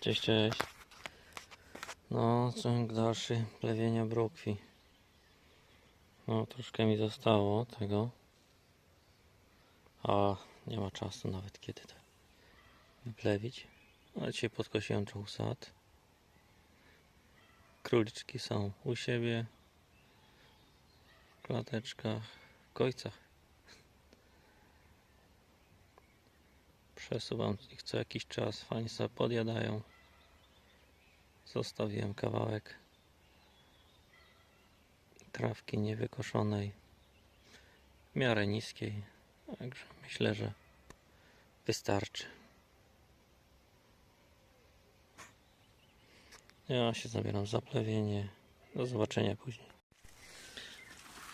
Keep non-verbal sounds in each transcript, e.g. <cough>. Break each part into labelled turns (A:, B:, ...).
A: Cześć, cześć. No, ciąg dalszy plewienia brukwi. No, troszkę mi zostało tego. A nie ma czasu nawet kiedy to wyplewić. Ale dzisiaj podkosiłem trochę sad. Króliczki są u siebie. W klateczkach, w kojcach. Przesuwam ich co jakiś czas, fajnie sobie podjadają. Zostawiłem kawałek trawki niewykoszonej, w miarę niskiej, także myślę, że wystarczy. Ja się zabieram za plewienie. Do zobaczenia później.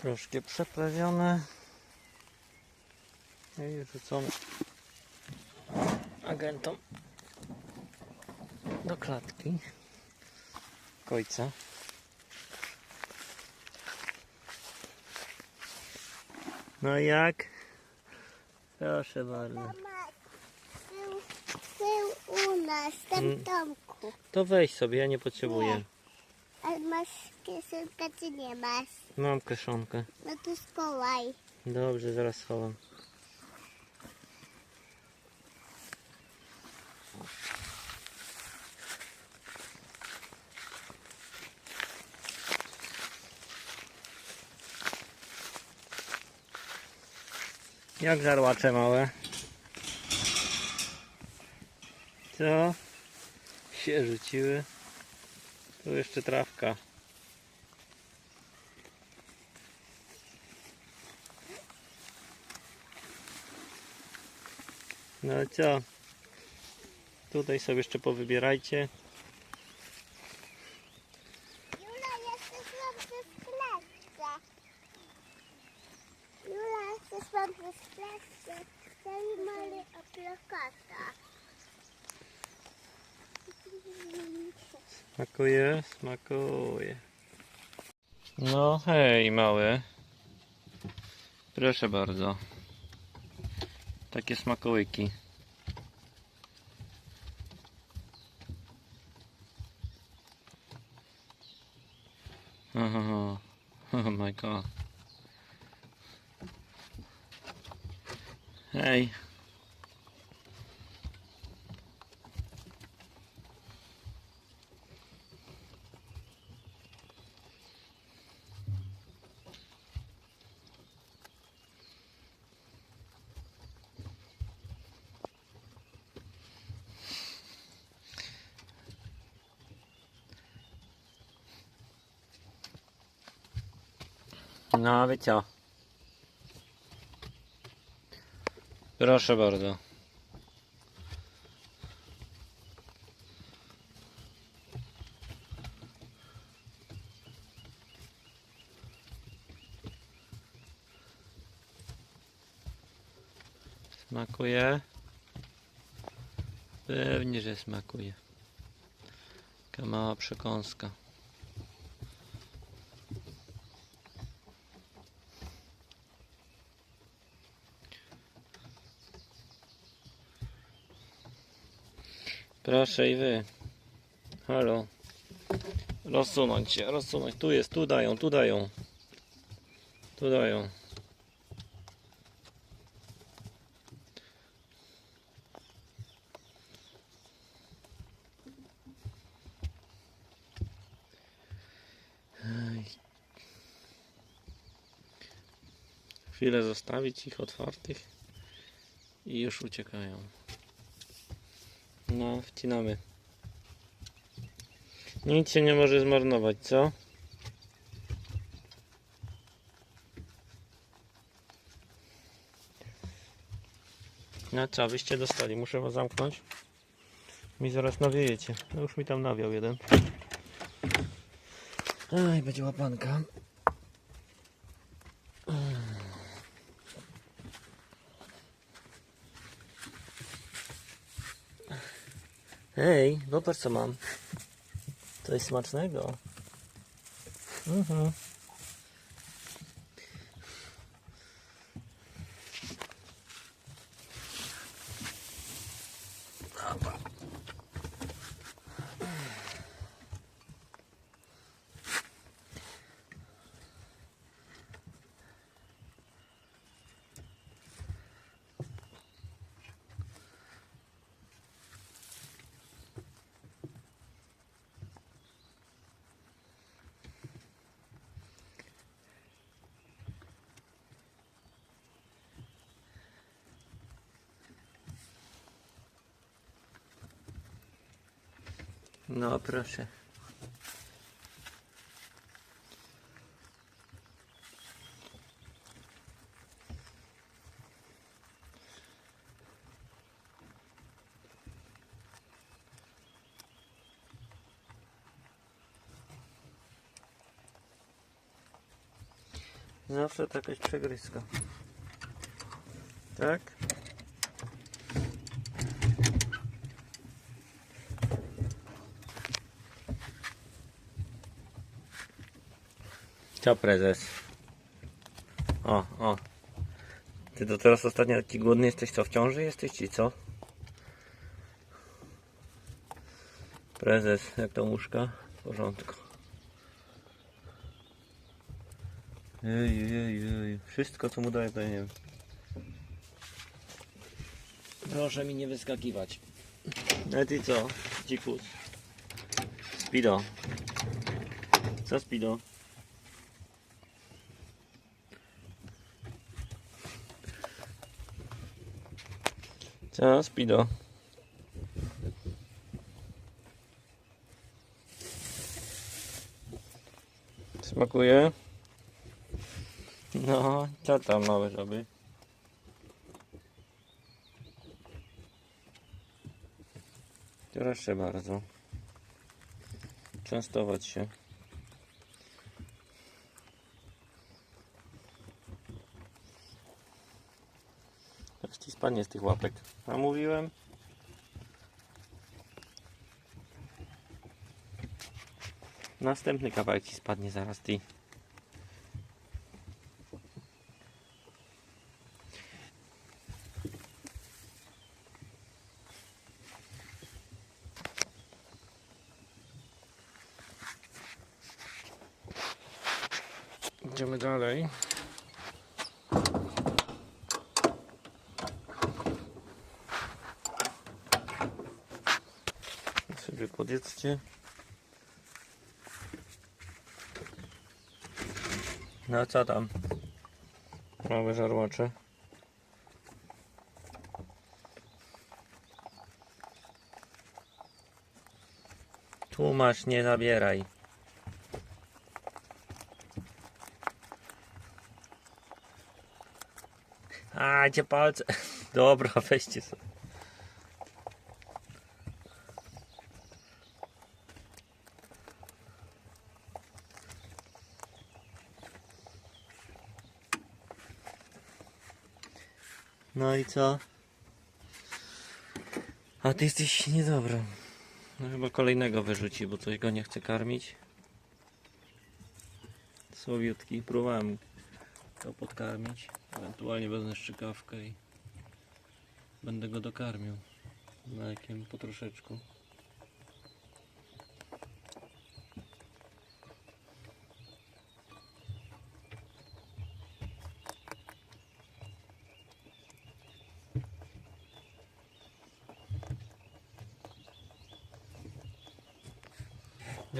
A: Troszkę przeplewione. I rzucone agentom do klatki kojca. No jak? Proszę bardzo.
B: Mama, był, u nas, w tym
A: Mm.
B: domku.
A: To weź sobie, ja nie potrzebuję.
B: Ale masz kieszonkę, czy nie masz?
A: Mam kieszonkę.
B: No to schowaj.
A: Dobrze, zaraz schowam. Jak żarłacze małe? Co? Się rzuciły. Tu jeszcze trawka. No co? Tutaj sobie jeszcze powybierajcie. Smakuje, smakuje. No hej, mały. Proszę bardzo. Takie smakołyki. Oh, <laughs> oh my god. Hej. No, wy co? Proszę bardzo. Smakuje? Pewnie, że smakuje. Taka mała przekąska. Proszę i wy. Halo. Rozsunąć się, rozsunąć. Tu jest, tu dają, tu dają. Tu dają. Chwilę zostawić ich otwartych i już uciekają. No, wcinamy. Nic się nie może zmarnować, co? No co, wyście dostali. Muszę was zamknąć. Mi zaraz nawiejecie. No już mi tam nawiał jeden. Aj, będzie łapanka. Hej, zobacz co mam. Coś smacznego. Mhm. No proszę. Zawsze jakaś przegryzka. Tak? Ciao prezes. O, o. Ty to teraz ostatnio taki głodny jesteś, co w ciąży jesteś, czy co? Prezes, jak to muszka? W porządku. Ej, ej, ej. Wszystko co mu daje, to ja nie wiem. Proszę mi nie wyskakiwać. A ty co? Dzikus. Spido. Co Spido? Co Spido? Smakuje? No, co tam małe żaby? Proszę bardzo. Częstować się. Teraz ci spadnie z tych łapek. A mówiłem? Następny kawałek ci spadnie zaraz ty. Idziemy dalej. Sobie podjedzcie. No co tam? Małe żarłocze. Tu masz, nie zabieraj. A, gdzie palce? <laughs> Dobra, weźcie sobie. No i co? A ty jesteś niedobra. No chyba kolejnego wyrzuci, bo coś go nie chce karmić. Słowiutki. Próbowałem go podkarmić. Ewentualnie wezmę szczykawkę i będę go dokarmił mlekiem po troszeczku.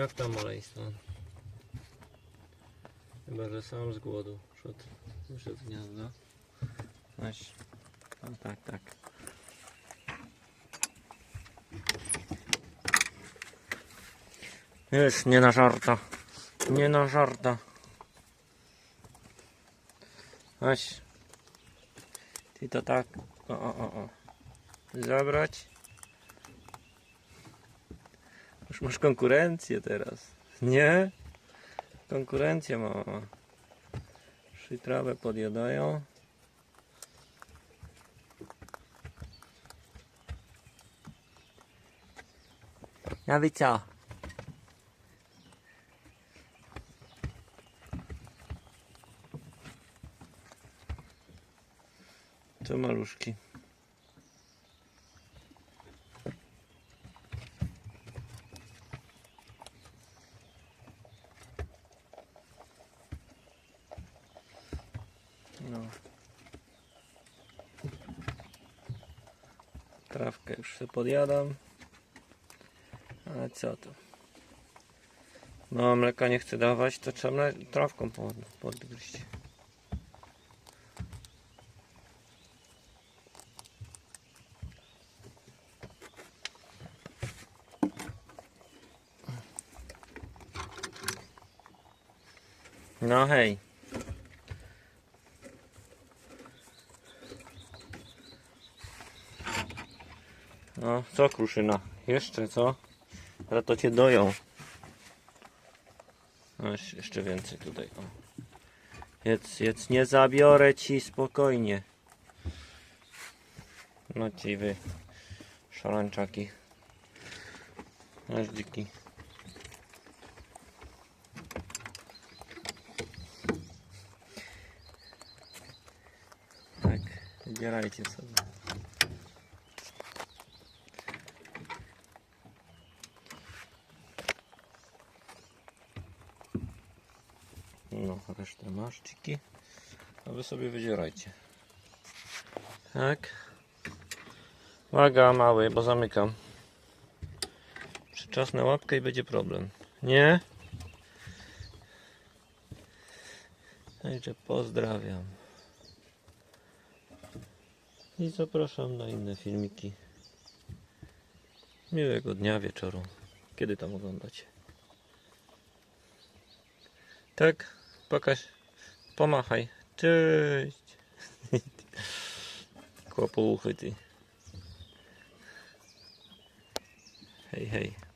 A: Jak tam maleństwo? Chyba, że sam z głodu wyszedł z gniazda. Weź. No, tak, tak. Jest, nie na żarta. Nie na żarta. Weź. Ty to tak. O, o, o. Zabrać. Już masz konkurencję teraz. Nie? Konkurencję mama. Trzy trawę podjadają. Ja wy co? Co maluszki? Trawkę już sobie podjadam. Ale co to? No, mleka nie chcę dawać, to trzeba trawką pod, podgryźć. No hej. No, co kruszyna? Jeszcze co? Ale to cię doją. No, jeszcze- więcej tutaj. O. Jedz, jedz, nie zabiorę ci spokojnie. No ci wy szarańczaki. Aż dziki. Tak, wybierajcie sobie. No, resztę masz, ciki. A wy sobie wydzierajcie. Tak. Uwaga, mały, bo zamykam. Przyczasnę łapkę i będzie problem. Nie? Także pozdrawiam. I zapraszam na inne filmiki. Miłego dnia, wieczoru. Kiedy tam oglądacie? Tak? Pokaż. Pomachaj. Cześć. Kłopouchy ty. Hej, hej.